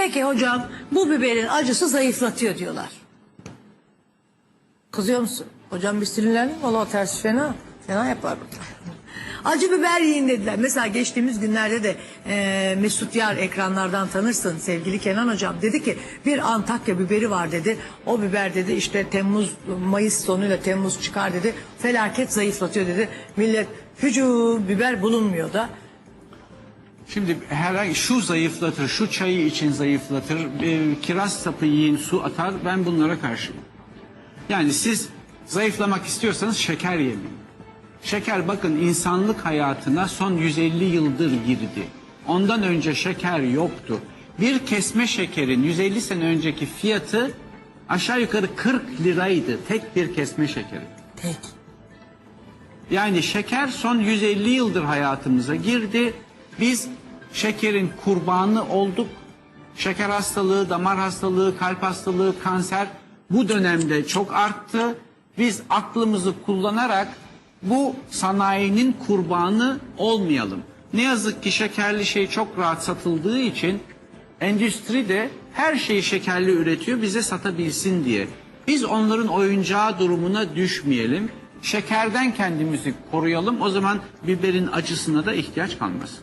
Peki hocam bu biberin acısı zayıflatıyor diyorlar. Kızıyor musun? Hocam bir sinirlendin mi? Valla o tersi fena. Fena yapar burada. Acı biber yiyin dediler. Mesela geçtiğimiz günlerde de e, Mesut Yar ekranlardan tanırsın sevgili Kenan hocam. Dedi ki bir Antakya biberi var dedi. O biber dedi işte Temmuz, Mayıs sonuyla Temmuz çıkar dedi. Felaket zayıflatıyor dedi. Millet hücum biber bulunmuyor da. Şimdi herhangi şu zayıflatır, şu çayı için zayıflatır, e, kiraz sapı yiyin, su atar. Ben bunlara karşıyım. Yani siz zayıflamak istiyorsanız şeker yemeyin. Şeker bakın insanlık hayatına son 150 yıldır girdi. Ondan önce şeker yoktu. Bir kesme şekerin 150 sene önceki fiyatı aşağı yukarı 40 liraydı. Tek bir kesme şekeri. Tek. Yani şeker son 150 yıldır hayatımıza girdi. Biz şekerin kurbanı olduk. Şeker hastalığı, damar hastalığı, kalp hastalığı, kanser bu dönemde çok arttı. Biz aklımızı kullanarak bu sanayinin kurbanı olmayalım. Ne yazık ki şekerli şey çok rahat satıldığı için endüstri de her şeyi şekerli üretiyor bize satabilsin diye. Biz onların oyuncağı durumuna düşmeyelim. Şekerden kendimizi koruyalım. O zaman biberin acısına da ihtiyaç kalmaz.